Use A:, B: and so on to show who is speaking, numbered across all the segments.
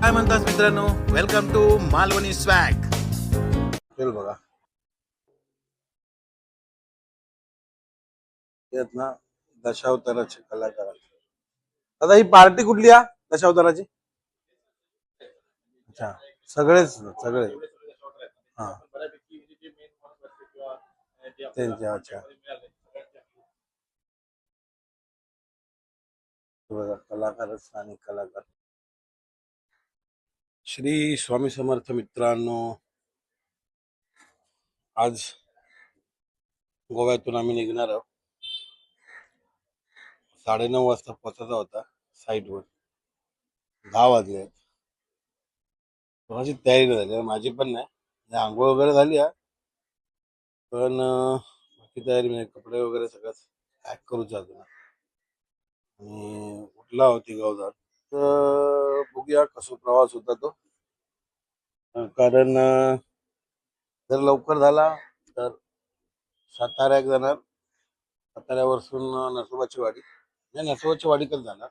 A: काय म्हणतात मित्रांनो? वेलकम टू मालवणी स्वॅग
B: चल बघा. येत ना दशावताराचे कलाकार. आता ही पार्टी कुठली आहे दशावताराची? अच्छा सगळेच सगळे. हा. त्यांच्या अच्छा. बघा कलाकारच आणि कलाकार. श्री स्वामी समर्थ मित्रांनो आज गोव्यातून आम्ही निघणार आहोत. साडेनऊ वाजता पोचायचा होता साईटवर. दहा वाजले आहेत. कोणाची तयारी नाही झाली माझी पण नाही. म्हणजे आंघोळ वगैरे झाली आहे पण बाकी तयारी म्हणजे कपडे वगैरे सगळं पॅक करूच अजून आणि उठला होती गावदार बघूया कसं प्रवास होता तो. कारण जर लवकर झाला तर साताऱ्याक जाणार. साताऱ्यावरसून नसोबाची वाडी. म्हणजे नाही नसोबाची वाडीतच जाणार.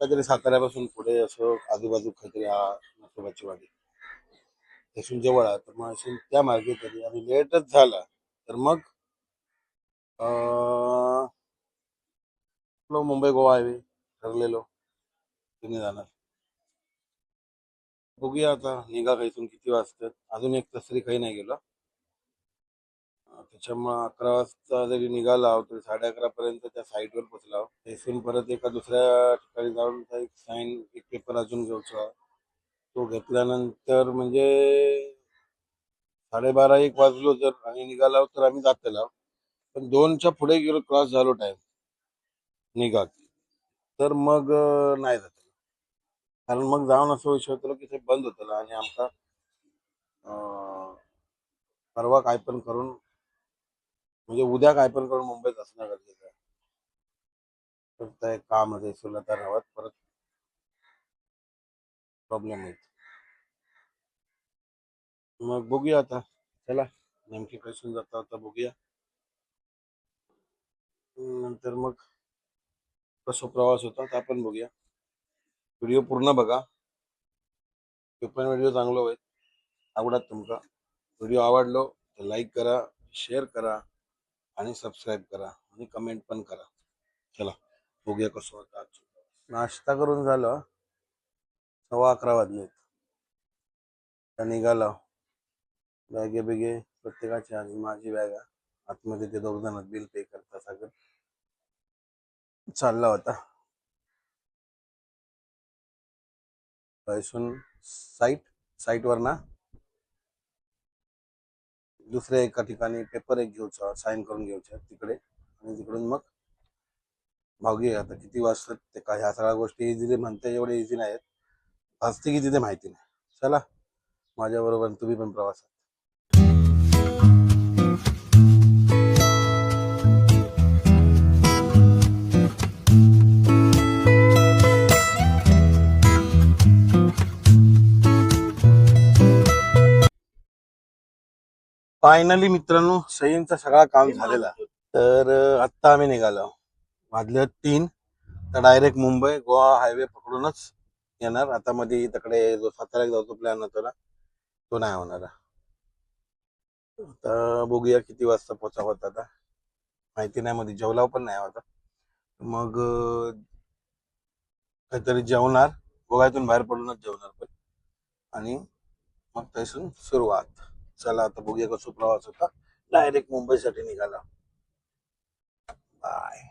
B: काहीतरी साताऱ्यापासून पुढे असं आजूबाजू काहीतरी हा नसोबाची वाडी. तिथून जवळ आहे. तर मग अशी त्या मार्गे तरी. आणि लेटच झाला तर मग आपलं मुंबई गोवा हायवे ठरलेलो. तुम्ही जाणार. बघूया आता निघा का इथून किती वाजतात अजून एक तास तरी काही नाही गेलो. त्याच्यामुळे त्याच्यामुळं अकरा वाजता जरी निघाला तरी साडे अकरा पर्यंत त्या साईटवर पोचला इथून परत एका दुसऱ्या ठिकाणी जाऊन एक साईन एक पेपर अजून घ्यायचा तो घेतल्यानंतर म्हणजे साडेबारा एक वाजलो जर आणि निघाला तर आम्ही जातेला पण दोनच्या पुढे गेलो क्रॉस झालो टाइम निघा. तर मग नाही जात. कारण मग जाऊन असं विषय होतो की ते बंद होतं आणि आमका परवा काय पण करून म्हणजे उद्या काय पण करून मुंबईत असणं गरजेचं आहे. तर ते काम आहे सुलता रावत परत प्रॉब्लेम येत मग बघूया आता. चला नेमकी कसून जाता आता बघूया. नंतर मग कसं प्रवास होता ते आपण बघूया. व्हिडिओ पूर्ण बघा. पण व्हिडिओ चांगलो होईल आवडत तुमका. व्हिडिओ आवडलो तर लाईक करा शेअर करा आणि सबस्क्राईब करा आणि कमेंट पण करा. चला बघूया कसं होतं आज. नाश्ता करून झालं. सव्वा अकरा वाजले तर बॅगे बिगे प्रत्येकाची आणि माझी बॅग. आहे. आतमध्ये ते दोघ जण बिल पे करता सगळं. चालला होता पैसून साईट साईटवर ना दुसऱ्या एका ठिकाणी पेपर एक घ्यायचा साईन करून घ्यायचा तिकडे. आणि तिकडून मग मागे आता किती वाजतात ते काय ह्या सगळ्या गोष्टी इझिली म्हणते एवढे इझी नाहीत असते की तिथे माहिती नाही. चला माझ्याबरोबर तुम्ही पण प्रवास फायनली मित्रांनो सईंचा सगळा काम झालेला. तर आत्ता आम्ही निघालो. वाजले तीन. तर डायरेक्ट मुंबई गोवा हायवे पकडूनच येणार. आता मध्ये तिकडे जो साताऱ्यात जातो प्लॅन होता ना तो नाही होणार. आता बघूया किती वाजता पोचा होता आता. माहिती नाही मध्ये जेवलाव पण नाही होता. मग काहीतरी जेवणार. गोव्यातून बाहेर पडूनच जेवणार पण. आणि मग त्यासून सुरुवात. चला आता बघूया कसं प्रवास होता. डायरेक्ट मुंबईसाठी निघाला. बाय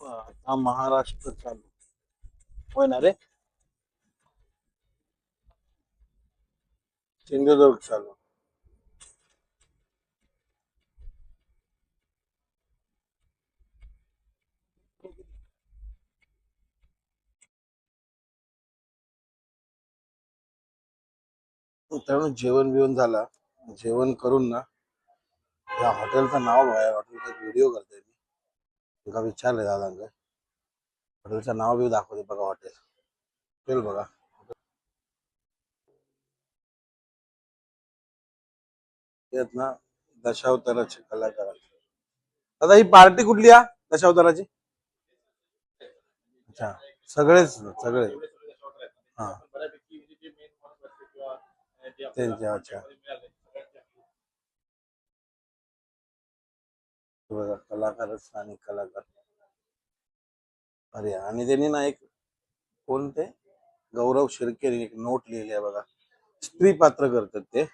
B: आता महाराष्ट्र चालू. होय ना रे? सिंधुदुर्ग चालू. मित्रांनो जेवण बिवण झाला. जेवण करून ना या हॉटेलचं नाव आहे हॉटेलचा व्हिडिओ करते मी. तुका विचारलं दादा हॉटेलचं नाव बी दाखवते बघा हॉटेल. हॉटेल बघा. आहेत ना दशावताराचे कलाकार आता दादा ही पार्टी कुठली आ दशावताराची? अच्छा सगळेच सगळे. हा. त्यांचे अच्छा बघा कलाकारच स्थानिक कलाकार अरे आणि त्यांनी ना एक कोणते? गौरव शिर्के एक नोट लिहिली आहे बघा. स्त्री पात्र करतात ते.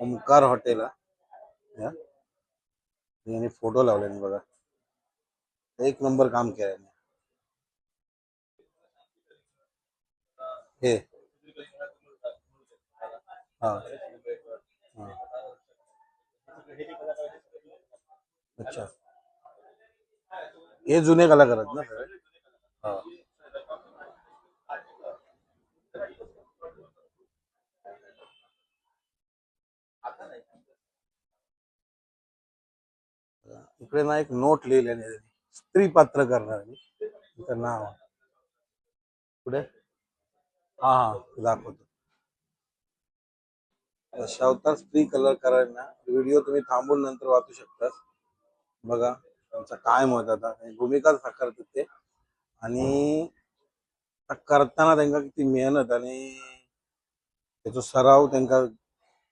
B: ओमकार हॉटेल. यांनी फोटो लावले बघा. एक नंबर काम केलं हे. हा. हा. अच्छा. हे जुने कलाकार आहेत ना हा. इकडे ना एक नोट लिहिलेली स्त्री पात्र करणार. मी नाव. पुढे हा हा. दाखवतो. शवताच फ्री कलर करायला. ना व्हिडिओ तुम्ही थांबून नंतर वाचू शकता बघा त्यांचा काय मत आता. भूमिका साकारतात ते. आणि करताना त्यांना किती मेहनत आणि त्याचा सराव त्यांना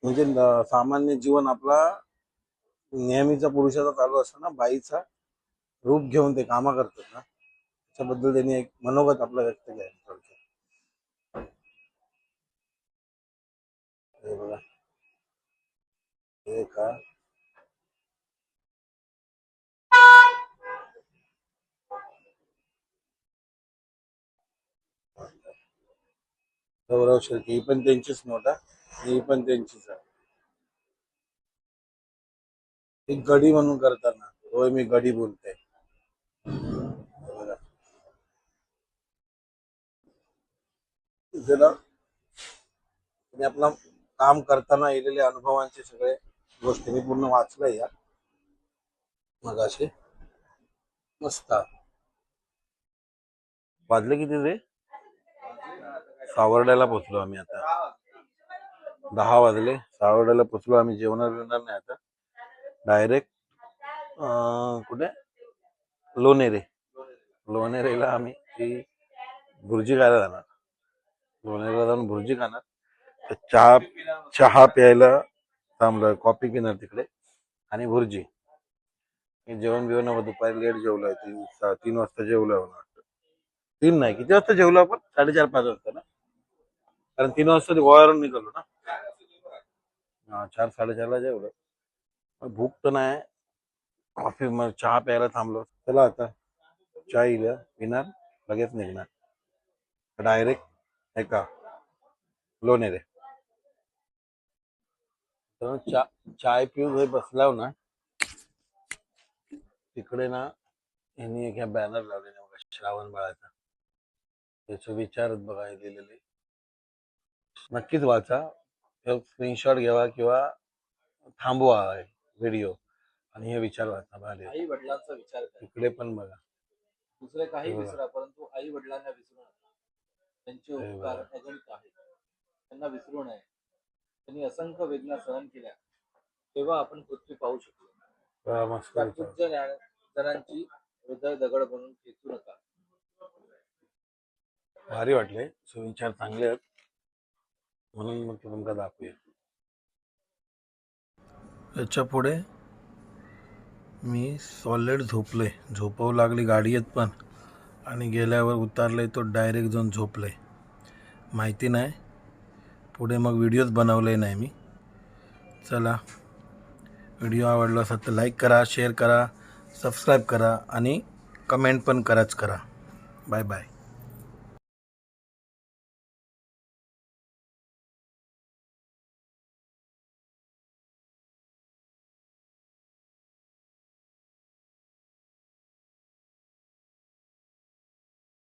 B: म्हणजे सामान्य जीवन आपला नेहमीचा पुरुषाचा चालू असतो ना बाईचा रूप घेऊन ते कामं करतात ना. त्याच्याबद्दल त्यांनी एक मनोगत आपला व्यक्त केला. हे बघा. हे का गौरव शेळके ही पण त्यांचीच नोटा ही. पण त्यांचीच आहे. गडी म्हणून करताना. होय मी गडी बोलते हे आपला काम करताना येलेले अनुभवांचे सगळे गोष्टी मी पूर्ण वाचलंय या मग असे मस्त. वाजले किती रे? सावर्ड्याला पोचलो आम्ही आता. दहा वाजले. सावर्ड्याला पोचलो आम्ही. जेवणार बिवणार नाही आता. डायरेक्ट कुठे? लोणेरे. लोणेरेला आम्ही ती भुर्जी खायला जाणार. लोणेरेला जाऊन भुर्जी खाणार. तर चहा चहा प्यायला थांबलं कॉफी पिणार तिकडे. आणि भुर्जी. जेवण बिवण दुपारी लेट जेवलोय तीन तीन वाजता जेवलोय मला वाटतं. तीन नाही किती वाजता जेवलो आपण? साडेचार पाच वाजता ना? कारण तीन वाजता गोव्यावरून निघालो ना? हा चार साडेचारला जेवलो. भूक तर नाही. कॉफी मग चहा प्यायला थांबलो. चला आता. चहा येईल पिणार लगेच निघणार. डायरेक्ट एका लोणेरे. तर चा चाय पिऊन जर बसलाव ना तिकडे ना यांनी एक बॅनर लावलेला बघा श्रावण बाळाचा. त्याचे विचार बघा हे लिहिलेले नक्कीच वाचा. स्क्रीनशॉट घ्यावा किंवा थांबवा व्हिडिओ आणि हे विचार वाचा आहे.
C: आई वडिलांचा विचार करा.
B: इकडे पण बघा.
C: दुसरे काही. विसरा परंतु आई वडिलांना विसरू नका. त्यांचे उपकार. अगणित आहेत. त्यांना विसरू नये. त्यांनी असंख्य वेदना सहन केल्या. तेव्हा आपण पृथ्वी पाहू. पूज्य ज्ञान- जनांची हृदय दगड बनून खेचू नका.
B: भारी वाटले. सुविचार चांगले आहेत. म्हणून मग तुमका दाखवूया. याच्यापुढे मी सॉलिड झोपले झोपवू लागली गाडी येत पण. आणि गेल्यावर उतारले तो डायरेक्ट जाऊन झोपले माहिती नाही. पुढे मग व्हिडिओज बनवले नाही मी. चला व्हिडिओ आवडला असेल तर लाईक करा शेअर करा सबस्क्राईब करा आणि कमेंट पण कराच करा. Bye bye